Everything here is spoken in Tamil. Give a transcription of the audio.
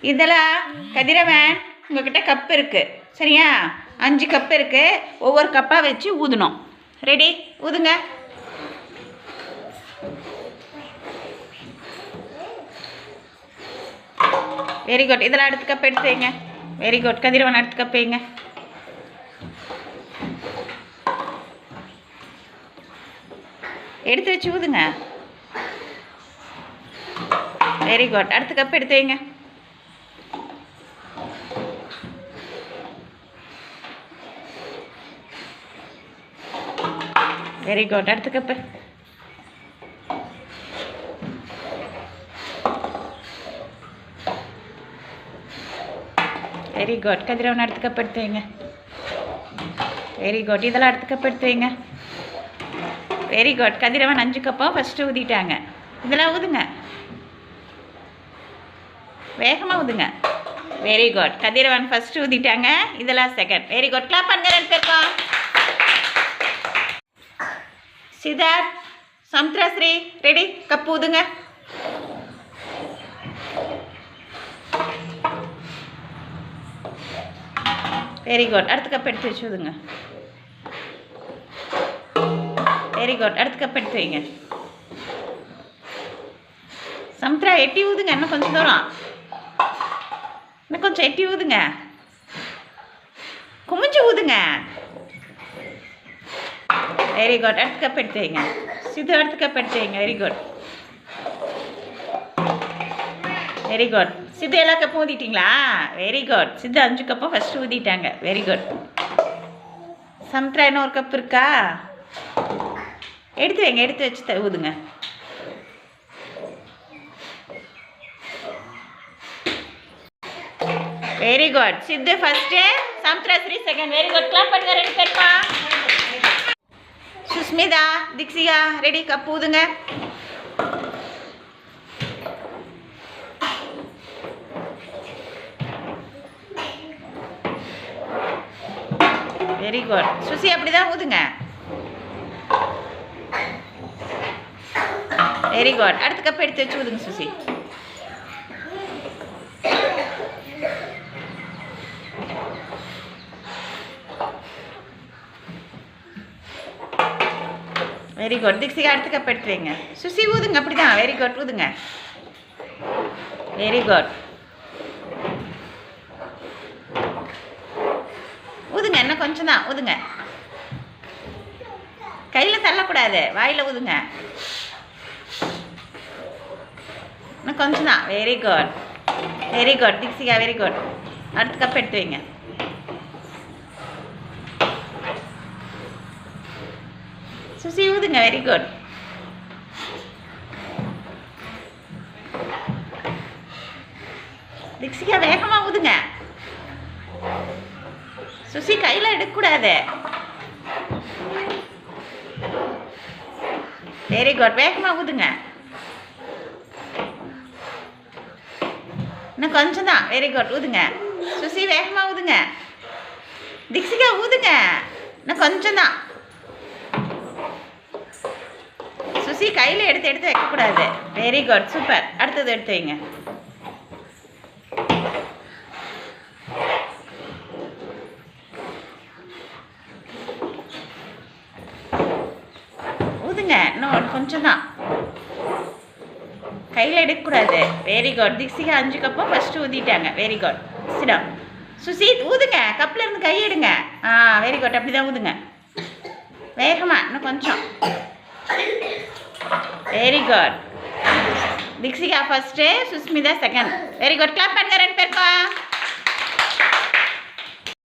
இதெல்லாம் கதிரவன் உங்ககிட்ட கப் இருக்குது சரியா? அஞ்சு கப் இருக்குது ஒவ்வொரு கப்பாக வச்சு ஊதணும். ரெடி ஊதுங்க. வெரி குட் இதெல்லாம் அடுத்த கப் எடுத்து வைங்க. வெரி குட் கதிரவன் அடுத்த கப் வைங்க. எடுத்து வச்சு ஊதுங்க. வெரி குட் அடுத்த கப் எடுத்து வைங்க. வெரி குட் அடுத்த கப்பு. வெரி குட் கதிரவன் அடுத்த கப் எடுத்து வைங்க. வெரி குட் இதெல்லாம் அடுத்த கப் எடுத்து வைங்க. வெரி குட் கதிரவன் அஞ்சு கப்பாக ஃபஸ்ட்டு ஊதிட்டாங்க. இதெல்லாம் ஊதுங்க. வேகமாக ஊதுங்க. வெரி குட் கதிரவன் ஃபஸ்ட்டு ஊதிட்டாங்க. இதெல்லாம் செகண்ட் வெரி குட் கிளாப் பண்ணுங்க ரெண்டு பேருக்கும். சித்தார்த் சமுத்ராஸ்ரீ ரெடி? கப்பு ஊதுங்க. வெரி குட் அடுத்த கப் எடுத்து வச்சு ஊதுங்க. வெரி குட் அடுத்த கப் எடுத்து வைங்க. சமுத்ரா எட்டி ஊதுங்க. இன்னும் கொஞ்சம் தூரம். இன்னும் கொஞ்சம் எட்டி ஊதுங்க. குமிஞ்சு ஊதுங்க. வெரி குட் அடுத்த கப் எடுத்து வைங்க சிது அடுத்த கப் எடுத்து வைங்க very good very good Sidhu எல்லா கப்பும் ஊதிட்டீங்களா வெரி குட் சித்து அஞ்சு கப்பும் ஃபஸ்ட்டு ஊதிட்டாங்க வெரி குட் சமுத்திரா இன்னும் ஒரு கப் இருக்கா? எடுத்து வைங்க. எடுத்து வச்சு த- ஊதுங்க. Very good Sidhu first Samudra Sri second very good clap பண்ணுங்க ரெண்டு பேருப்பா சுஸ்மிதா திக்ஷிகா ரெடி கப் ஊதுங்க. வெரி குட் சுசி அப்படிதான் ஊதுங்க. வெரி குட் அடுத்த கப் எடுத்து வச்சு ஊதுங்க சுசி. வெரி குட் தீக்ஷிகா அடுத்த கப் எடுத்துறீங்க சுசி ஊதுங்க அப்படிதான். வெரி குட் ஊதுங்க. வெரி குட் ஊதுங்க இன்னும் கொஞ்சம் தான் ஊதுங்க. கையில் தள்ளக்கூடாது. வாயில் ஊதுங்க. இன்னும் கொஞ்சம் தான் very good very good Dikshika very good அடுத்த கப் எடுத்து வைங்க. சுசி ஊதுங்க வெரி குட் திக்ஷிகா வேகமாக ஊதுங்க சுசி கையில் எடுக்கக்கூடாது வெரி குட் வேகமாக ஊதுங்க இன்னும் கொஞ்சம் தான் வெரி குட் ஊதுங்க சுசி வேகமாக ஊதுங்க திக்ஷிகா ஊதுங்க இன்னும் கொஞ்சம் தான் சுசி கையில் எடுத்து எடுத்து வைக்கக்கூடாது. வெரி குட் சூப்பர் அடுத்தது எடுத்து வைங்க. ஊதுங்க. இன்னும் கொஞ்சம் தான். கையில் எடுக்கக்கூடாது. வெரி குட் திக்ஸிகா அஞ்சு கப்பும் ஃபஸ்ட்டு ஊதிட்டாங்க. வெரி குட் சிடம். சுசீத் ஊதுங்க. கப்பில் இருந்து கை எடுங்க. ஆ வெரி குட் அப்படி தான் ஊதுங்க. வேகமாக இன்னும் கொஞ்சம். Very good Dikshika first Sushmita second very good clap பண்ணுங்க ரெண்டு பேருக்கும்